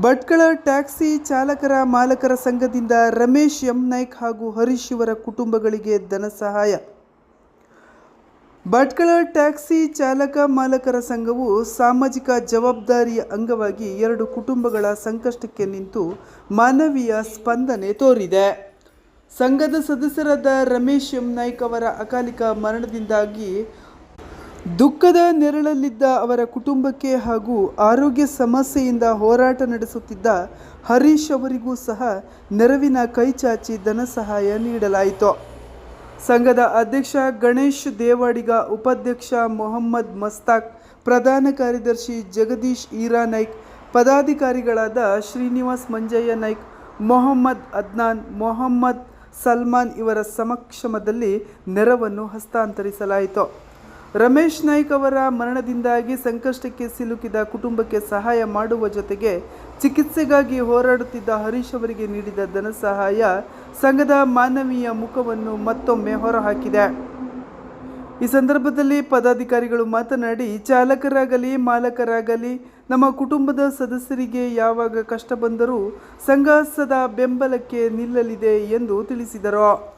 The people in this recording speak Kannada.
ಭಟ್ಕಳ ಟ್ಯಾಕ್ಸಿ ಚಾಲಕರ ಮಾಲಕರ ಸಂಘದಿಂದ ರಮೇಶ್ ಎಂ ನಾಯ್ಕ್ ಹಾಗೂ ಹರೀಶ್ ಇವರ ಕುಟುಂಬಗಳಿಗೆ ಧನ ಸಹಾಯ. ಭಟ್ಕಳ ಟ್ಯಾಕ್ಸಿ ಚಾಲಕ ಮಾಲಕರ ಸಂಘವು ಸಾಮಾಜಿಕ ಜವಾಬ್ದಾರಿಯ ಅಂಗವಾಗಿ ಎರಡು ಕುಟುಂಬಗಳ ಸಂಕಷ್ಟಕ್ಕೆ ನಿಂತು ಮಾನವೀಯ ಸ್ಪಂದನೆ ತೋರಿದೆ. ಸಂಘದ ಸದಸ್ಯರಾದ ರಮೇಶ್ ಎಂ ನಾಯ್ಕ್ ಅವರ ಅಕಾಲಿಕ ಮರಣದಿಂದಾಗಿ ದುಃಖದ ನೆರಳಲ್ಲಿದ್ದ ಅವರ ಕುಟುಂಬಕ್ಕೆ ಹಾಗೂ ಆರೋಗ್ಯ ಸಮಸ್ಯೆಯಿಂದ ಹೋರಾಟ ನಡೆಸುತ್ತಿದ್ದ ಹರೀಶ್ ಅವರಿಗೂ ಸಹ ನೆರವಿನ ಕೈಚಾಚಿ ಧನ ಸಹಾಯ ನೀಡಲಾಯಿತು. ಸಂಘದ ಅಧ್ಯಕ್ಷ ಗಣೇಶ್ ದೇವಾಡಿಗ, ಉಪಾಧ್ಯಕ್ಷ ಮೊಹಮ್ಮದ್ ಮಸ್ತಾಕ್, ಪ್ರಧಾನ ಕಾರ್ಯದರ್ಶಿ ಜಗದೀಶ್ ಈರಾ ನಾಯ್ಕ್ ಪದಾಧಿಕಾರಿಗಳಾದ ಶ್ರೀನಿವಾಸ್ ಮಂಜಯ್ಯ ನಾಯ್ಕ್, ಮೊಹಮ್ಮದ್ ಅದ್ನಾನ್, ಮೊಹಮ್ಮದ್ ಸಲ್ಮಾನ್ ಇವರ ಸಮಕ್ಷಮದಲ್ಲಿ ನೆರವನ್ನು ಹಸ್ತಾಂತರಿಸಲಾಯಿತು. ರಮೇಶ್ ನಾಯ್ಕ್ ಅವರ ಮರಣದಿಂದಾಗಿ ಸಂಕಷ್ಟಕ್ಕೆ ಸಿಲುಕಿದ ಕುಟುಂಬಕ್ಕೆ ಸಹಾಯ ಮಾಡುವ ಜೊತೆಗೆ ಚಿಕಿತ್ಸೆಗಾಗಿ ಹೋರಾಡುತ್ತಿದ್ದ ಹರೀಶ್ ಅವರಿಗೆ ನೀಡಿದ ಧನ ಸಹಾಯ ಸಂಘದ ಮಾನವೀಯ ಮುಖವನ್ನು ಮತ್ತೊಮ್ಮೆ ಹೊರಹಾಕಿದೆ. ಈ ಸಂದರ್ಭದಲ್ಲಿ ಪದಾಧಿಕಾರಿಗಳು ಮಾತನಾಡಿ, ಚಾಲಕರಾಗಲಿ, ಮಾಲಕರಾಗಲಿ, ನಮ್ಮ ಕುಟುಂಬದ ಸದಸ್ಯರಿಗೆ ಯಾವಾಗ ಕಷ್ಟ ಬಂದರೂ ಸಂಘ ಸದಾ ಬೆಂಬಲಕ್ಕೆ ನಿಲ್ಲಲಿದೆ ಎಂದು ತಿಳಿಸಿದರು.